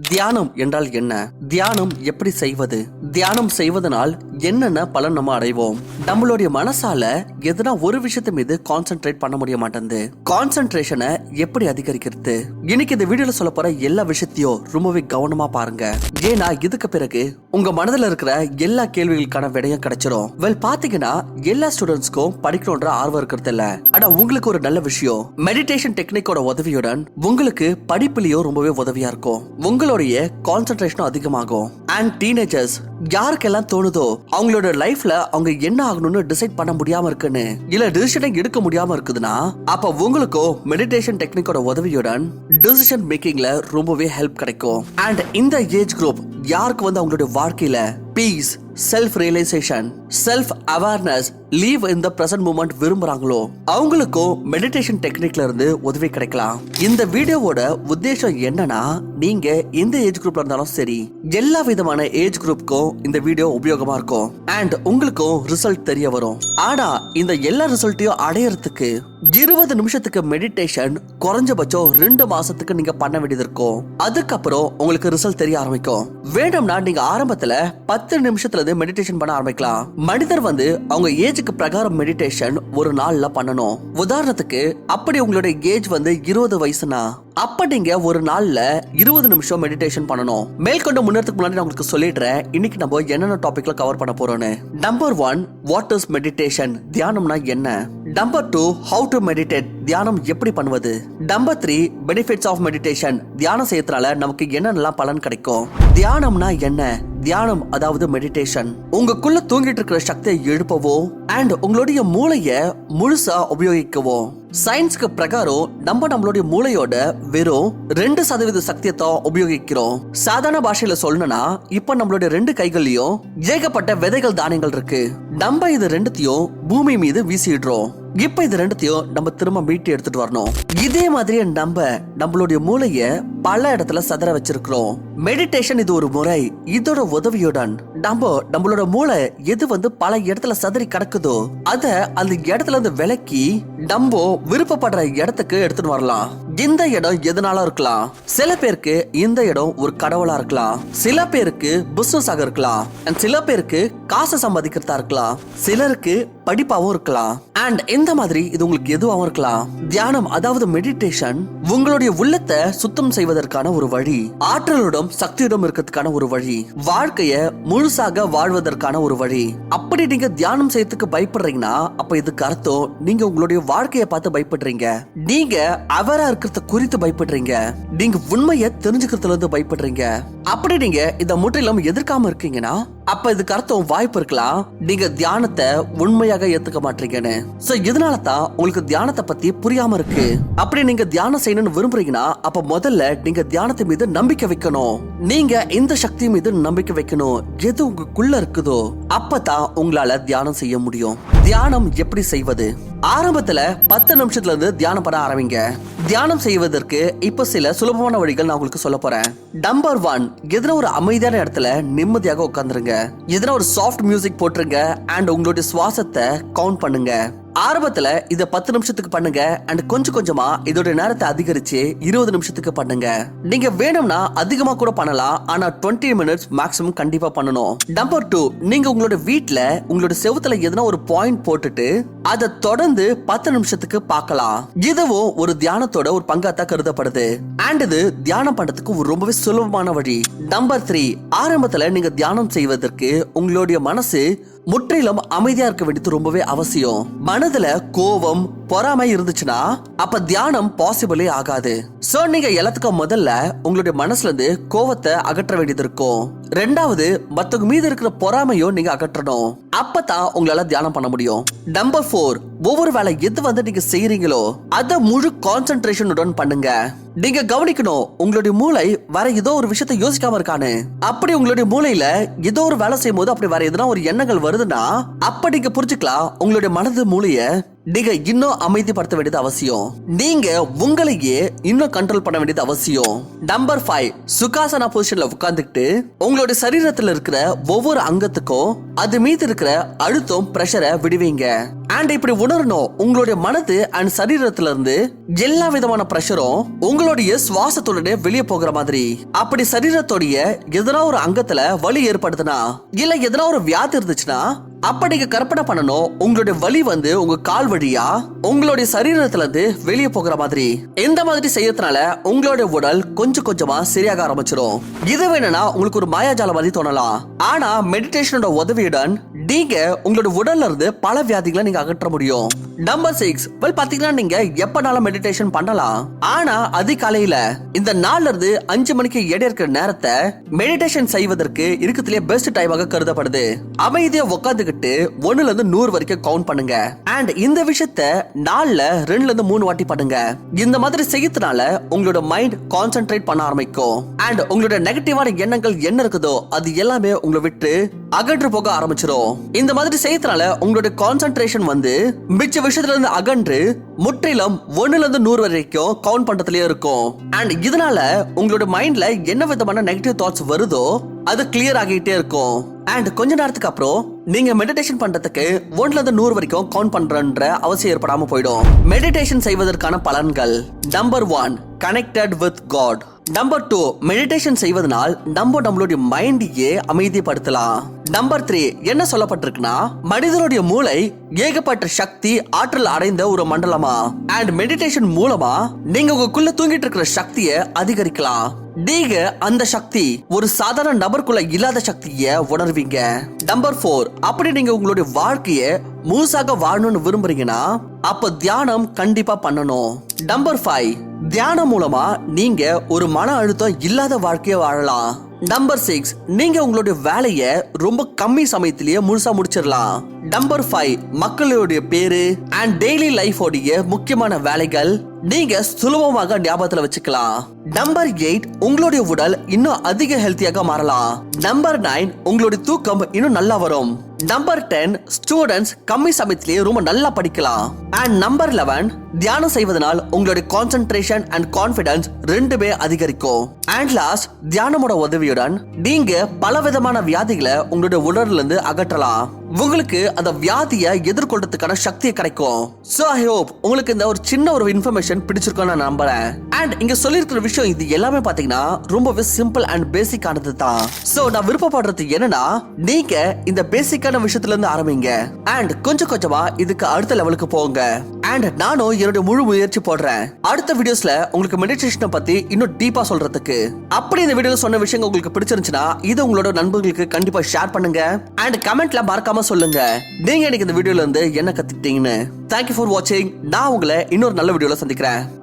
தியானம் என்றால் என்ன? தியானம் எப்படி செய்வது? தியானம் செய்வதனால் என்னென்ன பலன் நம்ம அடைவோம்? நம்மளுடைய மனசால எதனா ஒரு விஷயத்த மீது கான்சென்ட்ரேட் பண்ண முடிய மாட்டேங்குது. கான்சென்ட்ரேஷனை எப்படி அதிகரிக்கிறது? இன்னைக்கு இந்த வீடியோல சொல்ல போற எல்லா விஷயத்தையும் ரொம்பவே கவனமா பாருங்க. ஏன்னா இதுக்கு பிறகு உங்க மனதுல இருக்கிற எல்லா கேள்விகளுக்கான விடையும் கிடைச்சிரும். வெல் பாத்தீங்கன்னா எல்லா ஸ்டூடெண்ட்ஸ்க்கும் படிக்கணும்ன்ற ஆர்வம் இருக்கிறது இல்ல ஆனா உங்களுக்கு ஒரு நல்ல விஷயம். மெடிடேஷன் டெக்னிக்கோட உதவியுடன் உங்களுக்கு படிப்புலயும் ரொம்பவே உதவியா இருக்கும். உங்களுடைய கான்சென்ட்ரேஷனும் அதிகமாகும். அண்ட் டீனேஜர்ஸ் யாருக்கெல்லாம் தோணுதோ அவங்களோட லைஃப்ல அவங்க என்ன ஆகணும்னு டிசைட் பண்ண முடியாம இருக்குன்னு. இல்ல டிசிஷனை எடுக்க முடியாம இருக்குதுன்னா அப்ப உங்களுக்கும் மெடிடேஷன் டெக்னிக்கோட உதவியுடன் டிசிஷன் மேக்கிங்ல ரொம்பவே ஹெல்ப் கிடைக்கும். அண்ட் இந்த ஏஜ் குரூப் யாருக்கு வந்து அவங்களுடைய வாழ்க்கையில peace self realization self awareness live இந்த பிரசன்ட் மூமெண்ட் விரும்புறாங்களோ அவங்களுக்கும் மெடிடேஷன் டெக்னிக்ல இருந்து உதவி கிடைக்கலாம். இந்த வீடியோவோட உத்தேசம் என்னன்னா நீங்க எந்த ஏஜ் குரூப்ல இருந்தாலும் சரி எல்லா விதமான ஏஜ் குரூப்புக்கும் இந்த வீடியோ உபயோகமா இருக்கும். அண்ட் உங்களுக்கும் ரிசல்ட் தெரிய வரும். ஆனா இந்த எல்லா ரிசல்ட்டையும் அடையறதுக்கு இருபது நிமிஷத்துக்கு மெடிடேஷன் குறைஞ்சபட்சம் ரெண்டு மாசத்துக்கு நீங்க பண்ண வேண்டியது இருக்கும். அதுக்கப்புறம் உங்களுக்கு ரிசல்ட் தெரிய ஆரம்பிக்கும். வேணும்னா நீங்க ஆரம்பத்துல பத்து நிமிஷத்துல இருந்து மெடிடேஷன் பண்ண ஆரம்பிக்கலாம். மனிதர் வந்து அவங்க ஏஜுக்கு பிரகாரம் மெடிடேஷன் ஒரு நாள்ல பண்ணணும். உதாரணத்துக்கு அப்படி உங்களுடைய ஏஜ் வந்து இருபது வயசுனா அப்ப நீங்க ஒரு நாள்ல இருபது நிமிஷம் மெடிடேஷன் பண்ணணும். மேற்கொண்டு முன்னேறதுக்கு முன்னாடி நான் உங்களுக்கு சொல்லிடுறேன். இன்னைக்கு நம்ம என்னென்ன டாபிக்ல கவர் பண்ண போறோம்னு. Number one what is meditation தியானம்னா என்ன? Number two how to meditate தியானம் எப்படி பண்ணுவது? Number three benefits of meditation தியானம் செய்யறதுனால நமக்கு என்னென்னலாம் பலன் கிடைக்கும்? தியானம்னா என்ன? தியானம் அதாவது மெடிடேஷன் உங்களுக்குள்ள தூங்கிட்டு இருக்கிற சக்தியை எழுப்பவோ அண்ட் உங்களுடைய மூளைய முழுசா உபயோகிக்கவோ. சயின்ஸ்க்கு பிரகாரம் நம்ம நம்மளுடைய மூளையோட வெறும் ரெண்டு சதவீத சக்தியை தான் உபயோகிக்கிறோம். சாதாரண பாஷையில சொல்லணும்னா இப்ப நம்மளுடைய ரெண்டு கைகள்லயும் ஏகப்பட்ட விதைகள் தானியங்கள் இருக்கு. நம்ம இது ரெண்டுத்தையும் பூமி மீது வீசிடுறோம். இப்ப இது ரெண்டுத்தையும் நம்ம திரும்ப மீட்டு எடுத்துட்டு வரணும். இதே மாதிரியே நம்ம நம்மளுடைய மூளைய பல இடத்துல சதற வச்சிருக்கிறோம். மெடிடேஷன் இது ஒரு முறை. இதோட உதவியுடன் நம்ம நம்மளோட மூளை எது வந்து பல இடத்துல சதறி கிடக்குதோ அத அந்த இடத்துல இருந்து விலக்கி நம்ம விருப்பப்படுற இடத்துக்கு எடுத்துட்டு வரலாம். இந்த இடம் எதனால இருக்கலாம்? சில பேருக்கு இந்த இடம் ஒரு கடவுளா இருக்கலாம். சில பேருக்கு பிசினஸ் ஆக இருக்கலாம். அண்ட் சில பேருக்கு காசு சம்பாதிக்கிறதா இருக்கலாம். சிலருக்கு படிப்பாவும் இருக்கலாம். அண்ட் இந்த மாதிரி இது உங்களுக்கு எதுவாகவும் இருக்கலாம். தியானம் அதாவது மெடிடேஷன் உங்களுடைய உள்ளத்தை சுத்தம் செய்வதற்கான ஒரு வழி. ஆற்றலுடன் சக்தியுடன் இருக்கிறதுக்கான ஒரு வழி. வாழ்க்கைய முழுசாக வாழ்வதற்கான ஒரு வழி. அப்படி நீங்க தியானம் செய்யறதுக்கு பயப்படுறீங்கன்னா அப்ப இதுக்கு அர்த்தம் நீங்க உங்களுடைய வாழ்க்கைய பார்த்து பயப்படுறீங்க. நீங்க அவரா இருக்கிறத குறித்து பயப்படுறீங்க. நீங்க உண்மையை தெரிஞ்சுக்கிறதுல இருந்து பயப்படுறீங்க. அப்படி நீங்க இந்த முற்றிலும் எதிர்க்காம இருக்கீங்கன்னா அப்ப இதுக்கு அர்த்தம் வாய்ப்பு இருக்கலாம் நீங்க தியானத்தை உண்மையாக ஏத்துக்க மாட்டீங்கன்னு. சோ இதனால தான் உங்களுக்கு தியானத்தை பத்தி புரியாம இருக்கு. அப்படி நீங்க தியானம் செய்யணும்னு விரும்புறீங்கன்னா அப்ப முதல்ல நீங்க தியானத்தை மீது நம்பிக்கை வைக்கணும். நீங்க இந்த சக்தி மீது நம்பிக்கை வைக்கணும் எது உங்களுக்குள்ள இருக்குதோ அப்பதான் உங்களால தியானம் செய்ய முடியும். தியானம் எப்படி செய்வது? ஆரம்பத்துல பத்து நிமிஷத்துல இருந்து தியானம் பண்ண ஆரம்பிங்க. தியானம் செய்வதற்கு இப்ப சில சுலபமான வழிகள் நான் உங்களுக்கு சொல்ல போறேன். நம்பர் ஒன் எதுனா ஒரு அமைதியான இடத்துல நிம்மதியாக உட்காந்துருங்க எதுனா ஒரு சாஃப்ட் மியூசிக் போட்டுருங்க அண்ட் உங்களுடைய சுவாசத்தை கவுண்ட் பண்ணுங்க. ஆரம்பத்துல இத பத்து நிமிஷத்துக்கு பண்ணுங்க அண்ட் கொஞ்சம் கொஞ்சமா இதோட நேரத்தை அதிகரிச்சு இருபது நிமிஷத்துக்கு பண்ணுங்க. நீங்க வேணும்னா அதிகமா கூட பண்ணலாம் ஆனா 20 மினிட்ஸ் மேக்ஸிமம் கண்டிப்பா பண்ணணும். நம்பர் டூ நீங்க உங்களோட வீட்டுல உங்களோட செவுத்துல எதனா ஒரு பாயிண்ட் போட்டுட்டு அதை தொடர்ந்து பத்து நிமிஷத்துக்கு பார்க்கலாம். இதுவும் ஒரு தியானத்தோட ஒரு பங்காத்தான் கருதப்படுது. அண்ட் இது தியானம் பண்றதுக்கு ஒரு ரொம்பவே சுலபமான வழி. நம்பர் த்ரீ ஆரம்பத்துல நீங்க தியானம் செய்வதற்கு உங்களுடைய மனசு முற்றிலும் அமைதியா இருக்க வேண்டியது ரொம்பவே அவசியம். மனதுல கோபம் பொறாமை இருந்துச்சுன்னா அப்ப தியானம் பாசிபிளே ஆகாது. சோ நீங்க எல்லாத்துக்கும் முதல்ல உங்களுடைய மனசுல இருந்து கோவத்தை அகற்ற வேண்டியது இருக்கும். ரெண்டாவது மத்தவங்க மீது இருக்கிற பொறாமையும் நீங்க அகற்றணும். அப்பதான் உங்களால தியானம் பண்ண முடியும். நம்பர் ஃபோர் ஒவ்வொரு வேலை எது வந்து நீங்க செய்யறீங்களோ அத முழு கான்சென்ட்ரேஷனுடன் பண்ணுங்க. நீங்க கவனிக்கணும் உங்களுடைய மூளை வேற ஏதோ ஒரு விஷயத்த யோசிக்காம இருக்கானு. அப்படி உங்களுடைய மூளையில ஏதோ ஒரு வேலை செய்யும் போது அப்படி வேற எதுனா ஒரு எண்ணங்கள் வருதுன்னா அப்ப நீங்க புரிஞ்சுக்கலாம் உங்களுடைய மனது மூளைய நீங்க இன்னும் அமைதிப்படுத்த வேண்டியது அவசியம். நீங்க உங்களையே இன்னும் கண்ட்ரோல் பண்ண வேண்டியது அவசியம். நம்பர் ஃபைவ் சுகாசனா பொசிஷன்ல உட்கார்ந்துக்கிட்டு உங்களுடைய சரீரத்துல இருக்கிற ஒவ்வொரு அங்கத்துக்கும் அது மீது இருக்கிற அழுத்தம் பிரஷரை விடுவீங்க. அண்ட் இப்படி உணரணும் உங்களுடைய மனது அண்ட் சரீரத்துல இருந்து எல்லா விதமான பிரஷரும் உங்களுடைய சுவாசத்துடனே வெளியே போகிற மாதிரி. அப்படி சரீரத்தோடைய எதனா ஒரு அங்கத்துல வலி ஏற்படுதுன்னா இல்ல எதனா ஒரு வியாதி இருந்துச்சுன்னா அப்ப நீங்க கற்பனை பண்ணணும். உங்களுடைய வலி வந்து உங்க கால் வழியா உங்களுடைய சரீரத்துல இருந்து வெளியே போகிற மாதிரி. இந்த மாதிரி செய்யறதுனால உங்களுடைய உடல் கொஞ்சம் கொஞ்சமா சரியாக ஆரம்பிச்சிடும் இது வேணும்னா உங்களுக்கு ஒரு மாயாஜால மாதிரி தோணலாம். ஆனா மெடிடேஷனோட உதவியுடன் நீங்க உங்களோட உடல்ல இருந்து பல வியாதிகளை நீங்க அகற்ற முடியும். நம்பர் சிக்ஸ் வெல் பாத்தீங்கன்னா நீங்க எப்பனாலும் மெடிடேஷன் பண்ணலாம். ஆனா அதிகாலையில இந்த நாள்ல இருந்து அஞ்சு மணிக்கு இடையே இருக்கிற நேரத்தை மெடிடேஷன் செய்வதற்கு இருக்கத்திலேயே பெஸ்ட் டைமாக கருதப்படுது. அமைதியா உட்காந்துக்கிட்டு ஒண்ணுல இருந்து நூறு வரைக்கும் கவுண்ட் பண்ணுங்க. அண்ட் இந்த விஷயத்த நாலுல ரெண்டுல இருந்து மூணு வாட்டி பண்ணுங்க. இந்த மாதிரி செய்யறதுனால உங்களோட மைண்ட் கான்சென்ட்ரேட் பண்ண ஆரம்பிக்கும். அண்ட் உங்களோட நெகட்டிவான எண்ணங்கள் என்ன இருக்குதோ அது எல்லாமே உங்களை விட்டு அகன்று போக ஆரம்பிச்சிடும் இந்த மாதிரி செய்யறதுனால உங்களோட கான்சென்ட்ரேஷன் வந்து மிச்ச விஷயத்துல இருந்து அகன்று முற்றிலும் ஒண்ணுல இருந்து நூறு வரைக்கும் கவுண்ட் பண்றதுலயே இருக்கும். அண்ட் இதனால உங்களோட மைண்ட்ல என்ன விதமான நெகட்டிவ் தாட்ஸ் வருதோ அது கிளியர் ஆகிட்டே இருக்கும். அண்ட் கொஞ்ச நேரத்துக்கு அப்புறம் நீங்க மெடிடேஷன் பண்றதுக்கு ஒன்ல இருந்து நூறு வரைக்கும் கவுண்ட் பண்றன்ற அவசியம் ஏற்படாம போயிடும். மெடிடேஷன் செய்வதற்கான பலன்கள். Number one connected with God number two meditation செய்வதனால் நம்ம நம்மளுடைய மைண்டையே அமைதிப்படுத்தலாம். நம்பர் த்ரீ என்ன சொல்லப்பட்டிருக்குன்னா மனிதனுடைய மூளை ஏகப்பட்ட சக்தி ஆற்றல் அடைந்த ஒரு மண்டலமா? அண்ட் மெடிடேஷன் மூலமா நீங்க உங்களுக்குள்ள தூங்கிட்டு இருக்கிற சக்தியை அதிகரிக்கலாம். நீங்க அந்த சக்தி ஒரு சாதாரண நபருக்குள்ள இல்லாத சக்திய உணர்வீங்க. நம்பர் ஃபோர் அப்படி நீங்க உங்களுடைய வாழ்க்கைய முழுசாக வாழணும்னு விரும்புறீங்கன்னா அப்ப தியானம் கண்டிப்பா பண்ணணும். நம்பர் ஃபைவ் தியானம் மூலமா நீங்க ஒரு மன அழுத்தம் இல்லாத வாழ்க்கைய வாழலாம். நம்பர் சிக்ஸ் நீங்க உங்களுடைய வேலைய ரொம்ப கம்மி சமயத்திலேயே முழுசா முடிச்சிடலாம். நம்பர் ஃபைவ் மக்களுடைய பேரு அண்ட் டெய்லி லைஃபோடைய முக்கியமான வேலைகள் நீங்க சுலபமாக ஞாபகத்துல வச்சுக்கலாம். நம்பர் எயிட் உங்களுடைய உடல் இன்னும் அதிக ஹெல்த்தியாக மாறலாம். நம்பர் நைன் உங்களுடைய தூக்கம் இன்னும் நல்லா வரும். நம்பர் டென் ஸ்டூடெண்ட்ஸ் கம்மி சமயத்திலேயே ரொம்ப நல்லா படிக்கலாம். அண்ட் நம்பர் லெவன் தியானம் செய்வதனால் உங்களுடைய கான்சென்ட்ரேஷன் அண்ட் கான்பிடன்ஸ் ரெண்டுமே அதிகரிக்கும். அண்ட் லாஸ்ட் தியானமோட உதவியுடன் நீங்க பல விதமான வியாதிகளை உங்களுடைய உடல்ல இருந்து அகற்றலாம். உங்களுக்கு அந்த வியாதியை எதிர்கொள்றதுக்கான சக்தி கிடைக்கும். சோ ஐ ஹோப் உங்களுக்கு இந்த ஒரு சின்ன ஒரு இன்ஃபர்மேஷன் பிடிச்சிருக்கோம் நான் நம்புறேன். அண்ட் இங்க சொல்லியிருக்கிற விஷயம் இது எல்லாமே பாத்தீங்கன்னா ரொம்பவே சிம்பிள் அண்ட் பேசிக்கானது தான். சோ நான் விருப்பப்படுறது என்னன்னா நீங்க இந்த பேசிக்கான விஷயத்துல இருந்து ஆரம்பிங்க. அண்ட் கொஞ்சம் கொஞ்சமா இதுக்கு அடுத்த லெவலுக்கு போங்க. அண்ட் நானும் என்னுடைய முழு முயற்சி போடுறேன். அடுத்த வீடியோஸ்ல உங்களுக்கு மெடிடேஷனை பத்தி இன்னும் டீப்பா சொல்றதுக்கு. அப்படி இந்த வீடியோல சொன்ன விஷயங்கள் உங்களுக்கு பிடிச்சிருந்துச்சுன்னா இது உங்களோட நண்பர்களுக்கு கண்டிப்பா ஷேர் பண்ணுங்க. அண்ட் கமெண்ட்ல மறக்காம சொல்லுங்க. நீங்க எனக்கு இந்த வீடியோல இருந்து என்ன கத்துக்கிட்டீங்கன்னு. தேங்க்யூ ஃபார் வாட்சிங் நான் உங்களை இன்னொரு நல்ல வீடியோல சந்திக்கிறேன்.